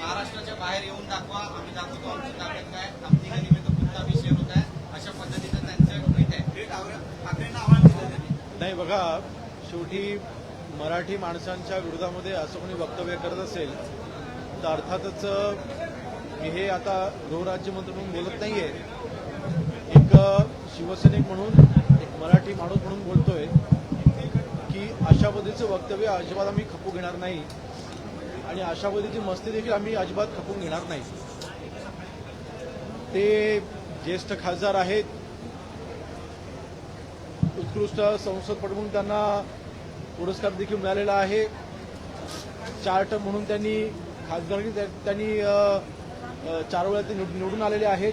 महाराष्ट्राच्या बाहेर येऊन दाखवा. आम्ही दाखवतो आमची ताकद काय. आमची निमित्त कुठला विषय होत आहे. अशा पद्धतीचं त्यांचं ट्विट आहे. ठाकरेंना आव्हान दिलं नाही बघा शेवटी मराठी माणसांच्या विरोधामध्ये असं कोणी वक्तव्य करत असेल तर अर्थातच मी हे आता गृहराज्यमंत्री म्हणून बोलत नाहीये. एक शिवसैनिक म्हणून मराठी माणूस म्हणून बोलतोय की अशा पद्धतीचं वक्तव्य अजिबात आम्ही खपू घेणार नाही. आणि अशा पद्धतीची मस्ती देखील आम्ही अजिबात खपून घेणार नाही. ते ज्येष्ठ खासदार आहेत. उत्कृष्ट संसदपटू म्हणून त्यांना पुरस्कार देखील मिळालेला आहे. चार्ट म्हणून त्यांनी खासदारकी त्या- त्यांनी चार वेळा ते निवडून आलेले आहेत.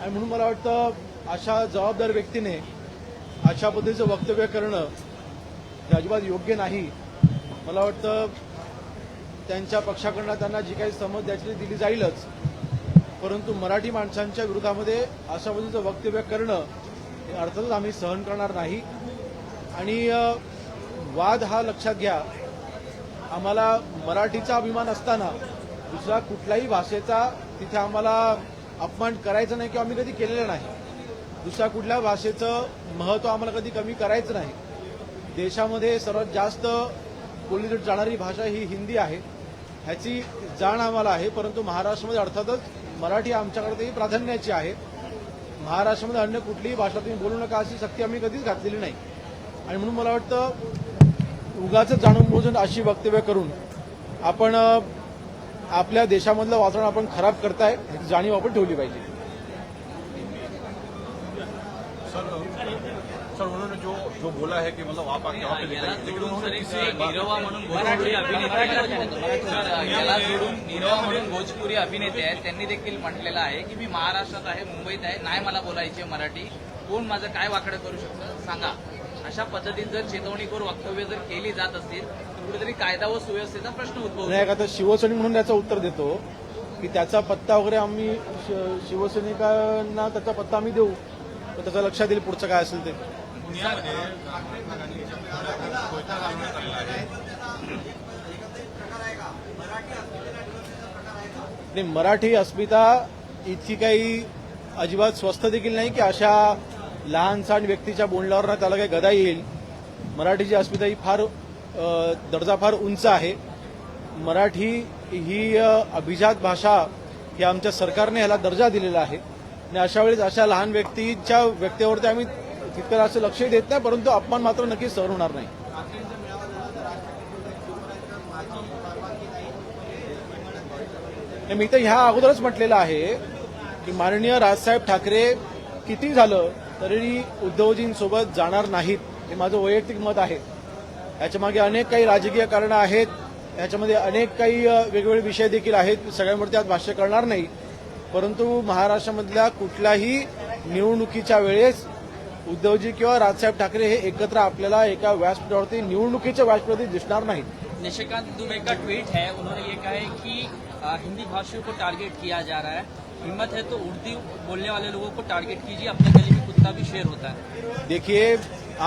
आणि म्हणून मला वाटतं अशा जबाबदार व्यक्तीने अशा पद्धतीचं वक्तव्य करणं हे अजिबात योग्य नाही. मला वाटतं त्यांच्या पक्षाकडनं त्यांना जी काही समज द्यायची ती दिली जाईलच. परंतु मराठी माणसांच्या विरोधामध्ये अशा पद्धतीचं वक्तव्य करणं हे अर्थातच आम्ही सहन करणार नाही. आणि वाद हा लक्षात घ्या. आम्हाला मराठीचा अभिमान असताना दुसरा कुठल्याही भाषेचा तिथे आम्हाला अपमान करायचं नाही किंवा आम्ही कधी केलेलं नाही. दुसऱ्या कुठल्या भाषेचं महत्त्व आम्हाला कधी कमी करायचं नाही. देशामध्ये सर्वात जास्त बोलली जाणारी भाषा ही हिंदी आहे. ह्याची जाण आम्हाला आहे परंतु महाराष्ट्रामध्ये अर्थातच मराठी आमच्याकडे प्राधान्याची आहे. महाराष्ट्रामध्ये अन्य कुठलीही भाषा तुम्ही बोलू नका अशी सक्ती आम्ही कधीच घातलेली नाही. आणि म्हणून मला वाटतं उगाच जाणून बुजून अशी वक्तव्य करून आपण आपल्या देशामधलं वातावरण आपण खराब करताय ह्याची जाणीव आपण ठेवली पाहिजे. सर सर उन्होंने जो जो बोला है कि मतलब आप आके वहाँ पे लेकिन उन्होंने किसी नीरवा म्हणून भोजपुरी अभिनेते सर याला जोडून नीरवा म्हणून भोजपुरी अभिनेते आहेत त्यांनी देखील म्हटलेलं आहे की मी महाराष्ट्रात आहे मुंबईत आहे नाही मला बोलायची मराठी. कोण माझं काय वाकडं करू शकतं सांगा. अशा पद्धतीने जर चेतवणीखोर वक्तव्य जर केली जात असतील तर कुठेतरी कायदा व सुव्यवस्थेचा प्रश्न उद्भवतो. नाही आता शिवसैनिक म्हणून त्याचं उत्तर देतो की त्याचा पत्ता वगैरे आम्ही शिवसैनिकांना त्याचा पत्ता आम्ही देऊ. तर त्याचं लक्षात येईल पुढचं काय असेल ते. आणि मराठी अस्मिता इतकी काही अजिबात स्वस्त देखील नाही की अशा लहानसहान व्यक्तीच्या बोलण्यावर त्याला काही गदा येईल. मराठीची अस्मिता ही फार दर्जा फार उंच आहे. मराठी ही अभिजात भाषा ही आमच्या सरकारने ह्याला दर्जा दिलेला आहे. आणि अशा वेळेस अशा लहान व्यक्तीच्या व्यक्तीवरती आम्ही तितकं असं लक्ष देत नाही परंतु अपमान मात्र नक्कीच सहन होणार नाही. मी तर ह्या अगोदरच म्हटलेलं आहे की माननीय राजसाहेब ठाकरे किती झालं तरी उद्धवजींसोबत जाणार नाहीत हे माझं वैयक्तिक मत आहे. याच्यामागे अनेक काही राजकीय कारणं आहेत याच्यामध्ये अनेक काही वेगवेगळे विषय देखील आहेत सगळ्यांवरती आज भाष्य करणार नाही. परंतु महाराष्ट्रामधल्या कुठल्याही निवडणुकीच्या वेळेस उद्धवजी किंवा राजसाहेब ठाकरे हे एकत्र आपल्याला एका व्यासपीठावरती निवडणुकीच्या व्यासपीठावरती दिसणार नाहीत. निशिकांत दुबे का ट्वीट है? उन्होंने ये कहा है कि हिंदी भाषियों को टारगेट किया जा रहा है। हिम्मत है तो उर्दू बोलने वाले लोगों को टारगेट कीजिए। अपने गली में कुत्ता भी शेर होता है। देखिए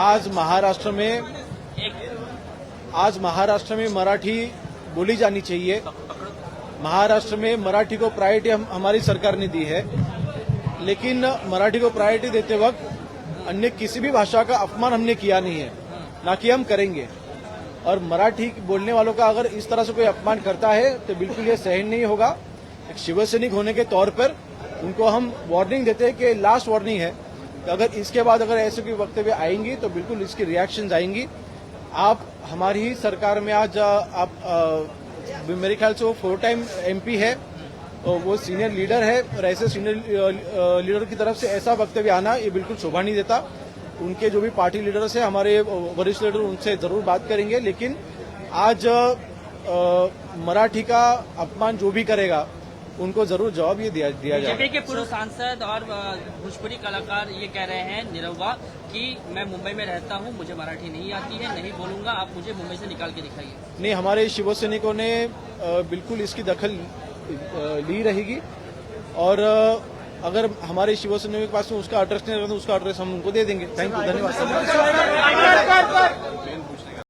आज महाराष्ट्र में एक आज महाराष्ट्र में मराठी बोली जानी चाहिए। महाराष्ट्र में मराठी को प्रायोरिटी हम हमारी सरकार ने दी है। लेकिन मराठी को प्रायोरिटी देते वक्त अन्य किसी भी भाषा का अपमान हमने किया नहीं है ना कि हम करेंगे। और मराठी बोलने वालों का अगर इस तरह से कोई अपमान करता है तो बिल्कुल ये सहन नहीं होगा। एक शिवसैनिक होने के तौर पर उनको हम वार्निंग देते हैं कि लास्ट वार्निंग है। कि अगर इसके बाद अगर ऐसे कोई वक्तव्य आएँगी तो बिल्कुल इसकी रिएक्शन आएँगी। आप हमारी ही सरकार में आज आप अ, मेरे ख्याल से वो फोर टाइम एमपी है और वो सीनियर लीडर है, और ऐसे सीनियर लीडर की तरफ़ से ऐसा वक्तव्य आना ये बिल्कुल शोभा नहीं देता। उनके जो भी पार्टी लीडर्स है, हमारे वरिष्ठ लीडर उनसे ज़रूर बात करेंगे, लेकिन आज मराठी का अपमान जो भी करेगा उनको ज़रूर जवाब ये दिया दिया जाएगा बीजेपी के पूर्व सांसद और भोजपुरी कलाकार ये कह रहे हैं निरहुआ कि मैं मुंबई में रहता हूँ मुझे मराठी नहीं आती है नहीं बोलूँगा आप मुझे मुंबई से निकाल के दिखाइए नहीं हमारे शिवसैनिकों ने बिल्कुल इसकी दखल ली रहेगी और अगर हमारे शिवसेना के पास उसका एड्रेस नहीं रहेगा तो उसका एड्रेस हम उनको दे देंगे थैंक यू धन्यवाद